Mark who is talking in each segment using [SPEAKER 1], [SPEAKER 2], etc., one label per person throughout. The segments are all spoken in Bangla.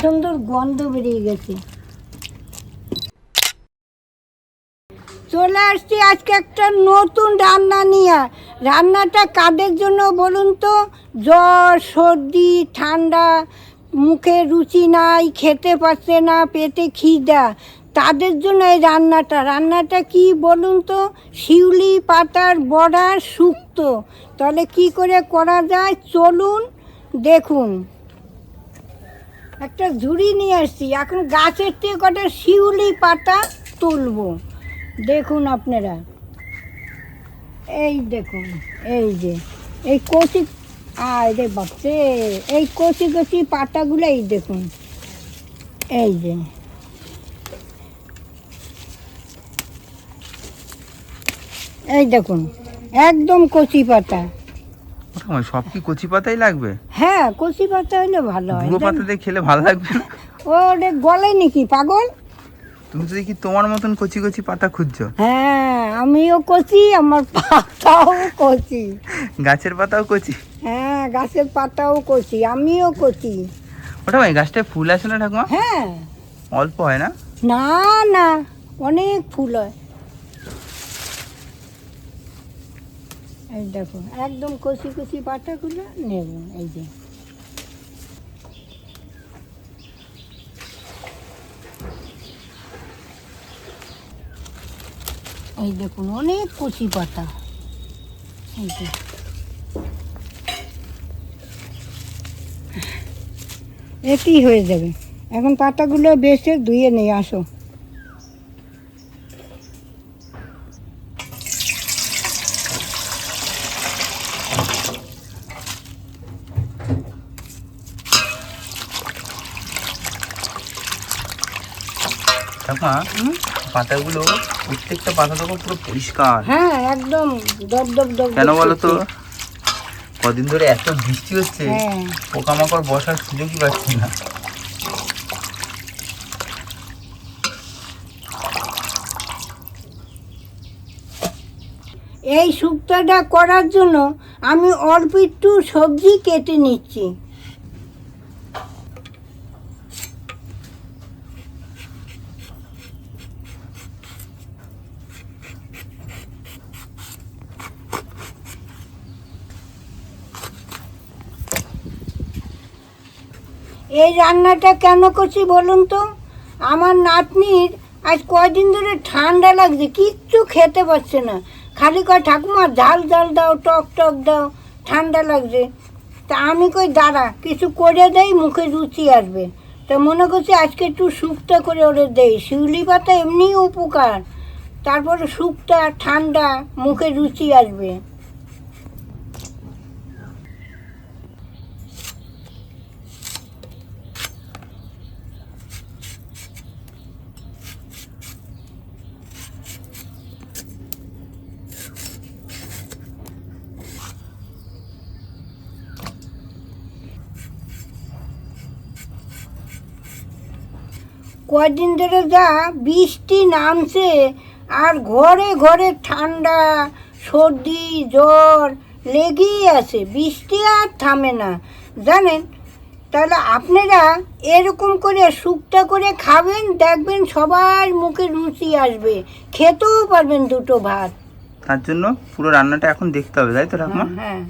[SPEAKER 1] সুন্দর গন্ধ বেরিয়ে গেছে। চলে আসছি আজকে একটা নতুন রান্না নিয়ে। রান্নাটা কাদের জন্য বলুন তো? জ্বর, সর্দি, ঠান্ডা, মুখে রুচি নাই, খেতে পারছে না, পেটে খিদা। তাদের জন্য এই রান্নাটা। রান্নাটা কি বলুন তো? শিউলি, পাতার বড়া, শুক্তো। তাহলে কি করে করা যায়? চলুন, দেখুন। একটা ঝুড়ি নিয়ে আসছি। এখন গাছের থেকে কটা শিউলি পাতা তুলবো। দেখুন আপনারা। এই দেখুন, এই যে, এই কচি, আয় রে বাপরে, এই কচি কচি পাতাগুলো এই দেখুন। এই যে। এই দেখুন, একদম কচি পাতা।
[SPEAKER 2] সব কি কচি পাতাই লাগবে?
[SPEAKER 1] হ্যাঁ কচি পাতা হলে ভালো হয়।
[SPEAKER 2] বুড়ো পাতা দিয়ে খেলে ভালো লাগবে না?
[SPEAKER 1] ওরে গলে নাকি পাগল?
[SPEAKER 2] তুমি তো দেখি তোমার মতন কচি কচি পাতা খুঁজছো।
[SPEAKER 1] হ্যাঁ আমিও কচি আমার পাতাও কচি।
[SPEAKER 2] গাছের পাতাও কচি?
[SPEAKER 1] হ্যাঁ গাছের পাতাও কচি আমিও কচি।
[SPEAKER 2] ওটা ভাই গাছটায় ফুল আসে না ঠাকুমা?
[SPEAKER 1] হ্যাঁ।
[SPEAKER 2] অল্প হয় না?
[SPEAKER 1] না না অনেক ফুল হয়। এই দেখো, একদম কষি কষি পাতাগুলো নেব, এই যে। এই দেখুন, অনেক কচি পাতা এই যে। এটি হয়ে যাবে। এখন পাতাগুলো বেছে ধুয়ে নিয়ে আসো।
[SPEAKER 2] পাতাগুলো প্রত্যেকটা পাতা তখন পুরো পরিষ্কার।
[SPEAKER 1] হ্যাঁ একদম দপ দপ দপ
[SPEAKER 2] কেন বলো তো? কদিন ধরে এত বৃষ্টি হচ্ছে
[SPEAKER 1] হ্যাঁ।
[SPEAKER 2] পোকামাকড় বসার সুযোগই পাচ্ছি না।
[SPEAKER 1] এই শুক্তাটা করার জন্য আমি অল্প একটু সবজি কেটে নিচ্ছি। এই রান্নাটা কেন করছি বলুন তো? আমার নাতনির আজ কয়দিন ধরে ঠান্ডা লাগছে, কিচ্ছু খেতে পারছে না। খালি কয়, ঠাকুমা, ঝাল ঝাল দাও, টক টক দাও, ঠান্ডা লাগছে। তা আমি কই, দাঁড়া, কিছু করে দেই, মুখে রুচি আসবে। তা মনে করছি আজকে একটু শুকটা করে ওরে দেই। শিউলি পাতা এমনি উপকার, তারপরে শুকটা ঠান্ডা, মুখে রুচি আসবে। কদিন ধরে যা বৃষ্টি নামছে আর ঘরে ঘরে ঠান্ডা সর্দি জ্বর লেগেই আছে। বৃষ্টি আর থামে না। জানেন? তাহলে আপনারা এরকম করে শুকটা করে খাবেন দেখবেন সবার মুখে রুচি আসবে। খেতেও পারবেন দুটো ভাত।
[SPEAKER 2] তার জন্য পুরো রান্নাটা এখন দেখতে হবে তাই তো ঠাকুমা?
[SPEAKER 1] হ্যাঁ, হ্যাঁ।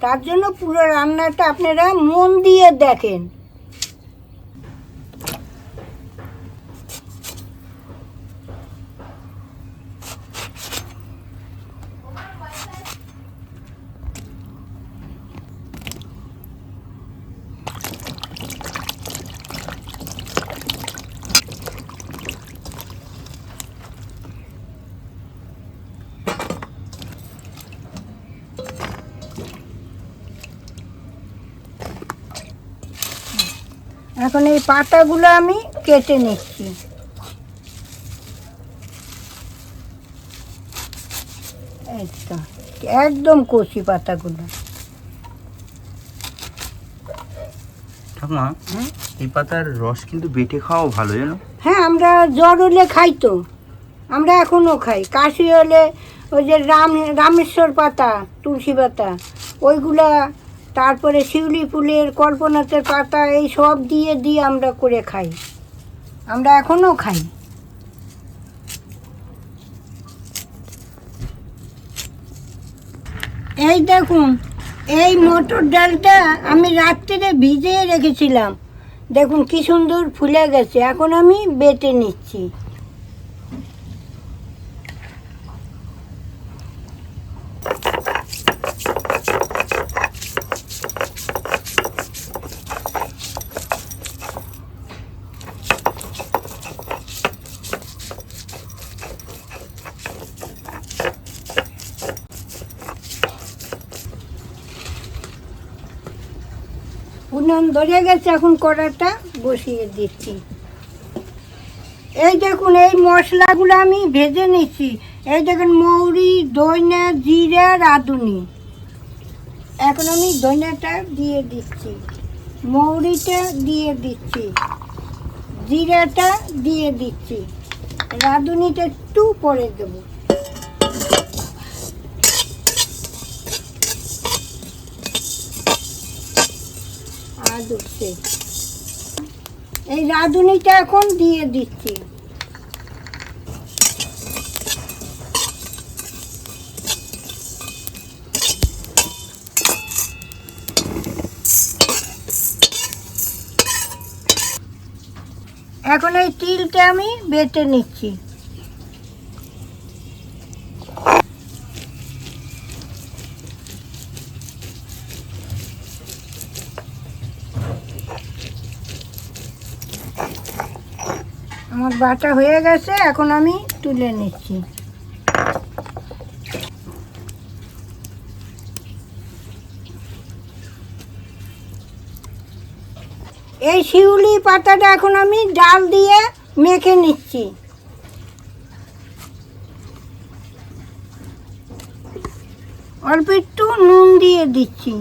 [SPEAKER 1] তার জন্য পুরো রান্নাটা আপনারা মন দিয়ে দেখেন। এখন এই পাতাগুলো আমি কেটে নিচ্ছি। একদম কচি পাতাগুলো।
[SPEAKER 2] ঠাকুমা
[SPEAKER 1] হ্যাঁ
[SPEAKER 2] এই পাতার রস কিন্তু বেটে খাওয়াও ভালো জানো?
[SPEAKER 1] হ্যাঁ আমরা জ্বর হলে খাই তো। আমরা এখনও খাই। কাশি হলে ওই যে রাম রামেশ্বর পাতা তুলসী পাতা ওইগুলা তারপরে শিউলি ফুলের কল্পনাতের পাতা, এই সব দিয়ে দিয়ে আমরা করে খাই। আমরা এখনও খাই। এই দেখুন, এই মটর ডালটা আমি রাত্রিরে ভিজিয়ে রেখেছিলাম। দেখুন কি সুন্দর ফুলে গেছে। এখন আমি বেটে নিচ্ছি। ধরে গেছে, এখন কড়াটা বসিয়ে দিচ্ছি। এই দেখুন, এই মশলাগুলো আমি ভেজে নিচ্ছি। এই দেখুন, মৌরি দইনা জিরা রাঁধুনি এখন আমি দইনাটা দিয়ে দিচ্ছি। মৌরিটা দিয়ে দিচ্ছি। জিরাটা দিয়ে দিচ্ছি। রাঁধুনিটা একটু পরে দেবো। এই রাঁধুনিটা এখন দিয়ে দিচ্ছি। এখন এই তিলটা আমি বেটে নিচ্ছি। আমার বাটা হয়ে গেছে, এখন আমি তুলে নিচ্ছি। এই শিউলি পাতাটা এখন আমি ডাল দিয়ে মেখে নিচ্ছি। অল্প একটু নুন দিয়ে দিচ্ছি।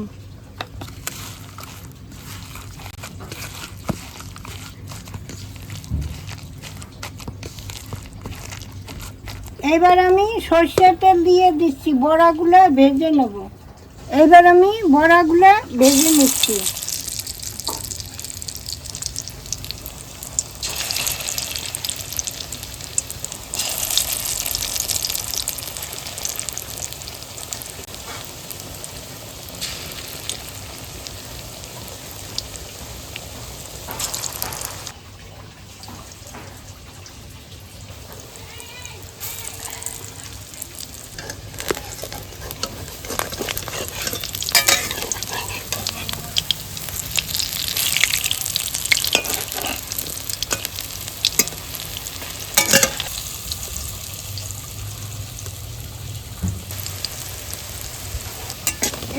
[SPEAKER 1] এবার আমি সর্ষের তেল দিয়ে দিচ্ছি বড়াগুলো ভেজে নেব। এবার আমি বড়াগুলো ভেজে নিচ্ছি।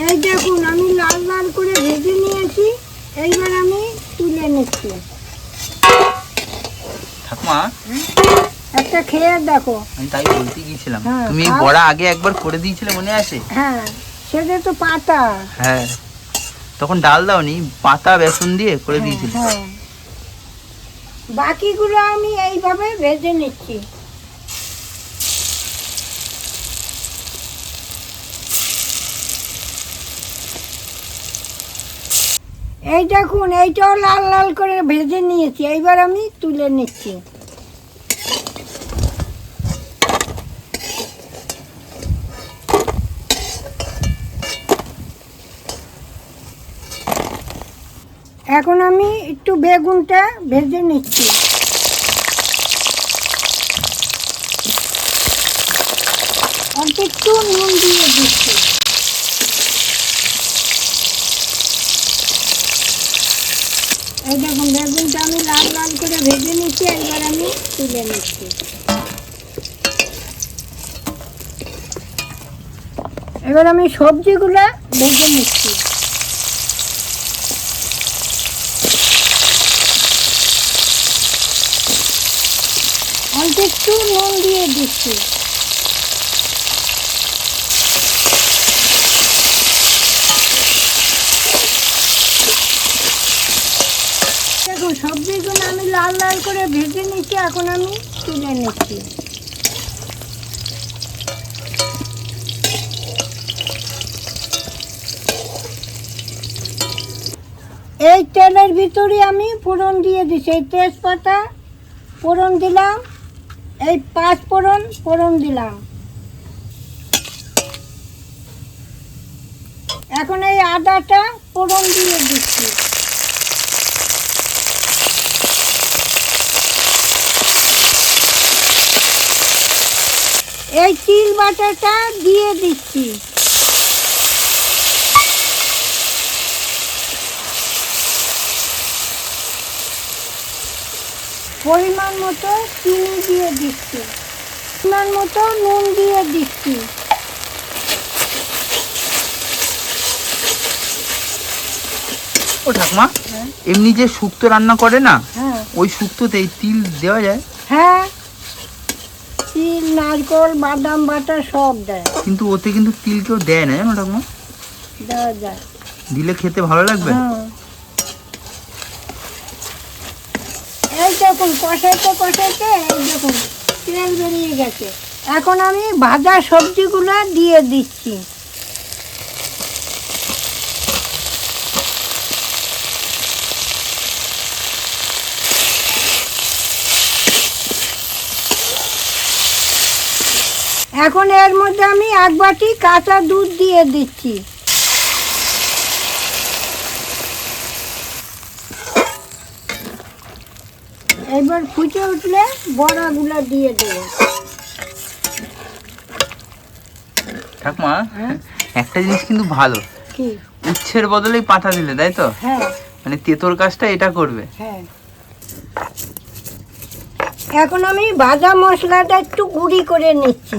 [SPEAKER 1] এই দেখুন আমি লাল লাল করে ভেজে নিয়েছি। এইবার আমি তুলে নিচ্ছি।
[SPEAKER 2] ঠাকুমা
[SPEAKER 1] একটা খেয়ে দেখো।
[SPEAKER 2] আমি তাই বলতে গিয়েছিলাম।
[SPEAKER 1] হ্যাঁ,
[SPEAKER 2] তুমি বড়া আগে একবার করে দিয়েছিলে মনে আছে?
[SPEAKER 1] হ্যাঁ সেটা তো পাতা।
[SPEAKER 2] হ্যাঁ তখন ডাল দাওনি পাতা বেসন দিয়ে করে দিয়েছিলে।
[SPEAKER 1] হ্যাঁ। বাকিগুলো আমি এইভাবে ভেজে নিচ্ছি। এই দেখুন এইটাও লাল লাল করে ভেজে নিয়েছি। এইবার আমি তুলে নিচ্ছি। এখন আমি একটু বেগুনটা ভেজে নিচ্ছি। একটু নুন দিয়ে দিচ্ছি। এই দেখুন, বেগুনটা আমি লাল লাল করে ভেজে নিচ্ছি, এবার আমি তুলে নিচ্ছি। এবার আমি সবজিগুলো ভেজে নিচ্ছি। অল্প একটু নুন দিয়ে দিচ্ছি দেখুন সবজিগুলো আমি লাল লাল করে ভেজে নিচ্ছি, এখন আমি তুলে নিচ্ছি। এই তেলের ভিতরে আমি ফোড়ন দিয়ে দিচ্ছি, এই তেজপাতা ফোড়ন দিলাম, এই পাঁচ ফোড়ন ফোড়ন দিলাম। এখন এই আদাটা ফোড়ন দিয়ে দিচ্ছি। এই তিল বাটাটা দিয়ে দিচ্ছি। পরিমাণ মতো চিনি দিয়ে দিচ্ছি। পরিমাণ মতো নুন দিয়ে দিচ্ছি।
[SPEAKER 2] ও ঠাকুমা
[SPEAKER 1] হ্যাঁ।
[SPEAKER 2] এমনি যে শুক্তো রান্না করে না
[SPEAKER 1] হ্যাঁ।
[SPEAKER 2] ওই শুক্তোতে তিল দেওয়া যায়?
[SPEAKER 1] হ্যাঁ। নারকল বাদাম বাটা সব দেয়।
[SPEAKER 2] কিন্তু ওতে কিন্তু তিল কেউ দেয় না জানো ঠাকুমা?
[SPEAKER 1] দেওয়া যায়।
[SPEAKER 2] দিলে খেতে ভালো লাগবে?
[SPEAKER 1] হ্যাঁ। এই দেখুন কষাইতে কষাইতে এই দেখুন তেল বেরিয়ে গেছে। এখন আমি ভাজা সবজিগুলো দিয়ে দিচ্ছি। এখন এর মধ্যে আমি এক বাটি কাঁচা দুধ দিয়ে দিচ্ছি। এবার ফুটে উঠলে বড়াগুলো দিয়ে দেবো।
[SPEAKER 2] ঠাকুমা
[SPEAKER 1] হ্যাঁ?
[SPEAKER 2] একটা জিনিস কিন্তু ভালো।
[SPEAKER 1] কি?
[SPEAKER 2] উচ্ছের বদলেই পাঠা দিলে তাই তো?
[SPEAKER 1] হ্যাঁ।
[SPEAKER 2] মানে তেতোর কাজটা এটা করবে।
[SPEAKER 1] হ্যাঁ। এখন আমি ভাজা মশলাটা একটু গুঁড়ি করে নিচ্ছি।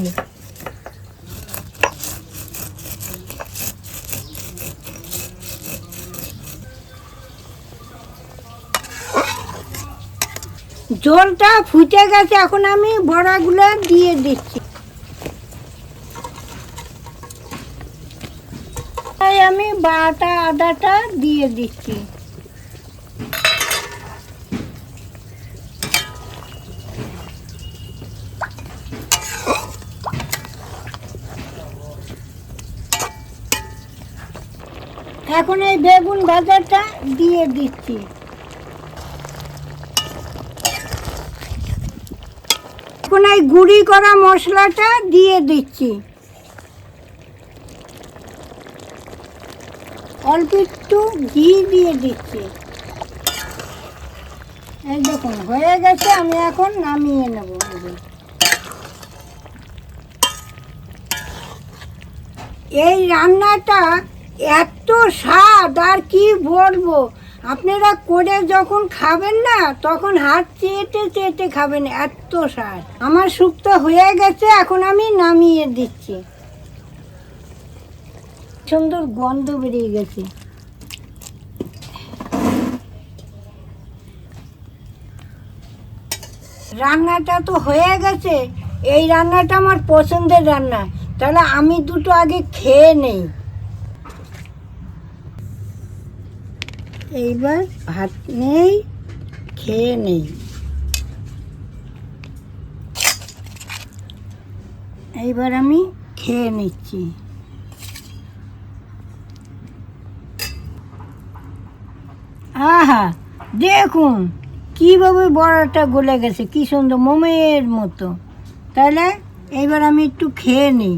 [SPEAKER 1] জলটা ফুটে গেছে, এখন আমি বড়াগুলো দিয়ে দিচ্ছি। তাই আমি বাটা, আদাটা দিয়ে দিচ্ছি। এখন এই বেগুন ভাজাটা দিয়ে দিচ্ছি। এই গুঁড়ি করা মশলাটা দিয়ে দিচ্ছি। অল্প একটু ঘি দিয়ে দিচ্ছি। এই দেখুন, হয়ে গেছে, আমি এখন নামিয়ে নেব। এই রান্নাটা এত স্বাদ, আর কি বলব? আপনারা করে যখন খাবেন না, তখন হাত চেটে চেটে খাবেন এত সার আমার শুক্তো হয়ে গেছে, এখন আমি নামিয়ে দিচ্ছি। সুন্দর গন্ধ বেরিয়ে গেছে। রান্নাটা তো হয়ে গেছে। এই রান্নাটা আমার পছন্দের রান্না। তাহলে আমি দুটো আগে খেয়ে নেই। এইবার ভাত নেই, খেয়ে নেই। এইবার আমি খেয়ে নিচ্ছি। আহা, দেখুন, কীভাবে বড়াটা গলে গেছে, কি সুন্দর মোমের মতো। তাহলে এইবার আমি একটু খেয়ে নিই।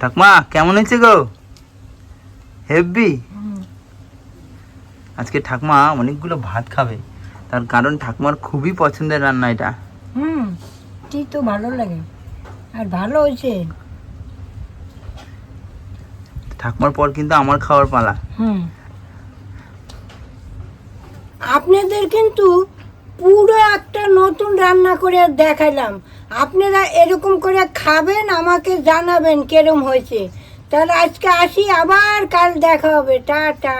[SPEAKER 2] ঠাকুমা কেমন হয়েছে গো? হেব্বি? আজকে ঠাকুমা অনেকগুলো ভাত খাবে। তার কারণ ঠাকুমার খুবই পছন্দের রান্না এটা।
[SPEAKER 1] হুম তো ভালো লাগে। আর ভালো হয়েছে।
[SPEAKER 2] ঠাকুমার পর কিন্তু আমার খাওয়ার পালা।
[SPEAKER 1] হুম। আপনাদের কিন্তু পুরো একটা নতুন রান্না করে দেখালাম আপনারা এরকম করে খাবেন, আমাকে জানাবেন কেরম হয়েছে। তাহলে আজকে আসি, আবার কাল দেখা হবে। টাটা।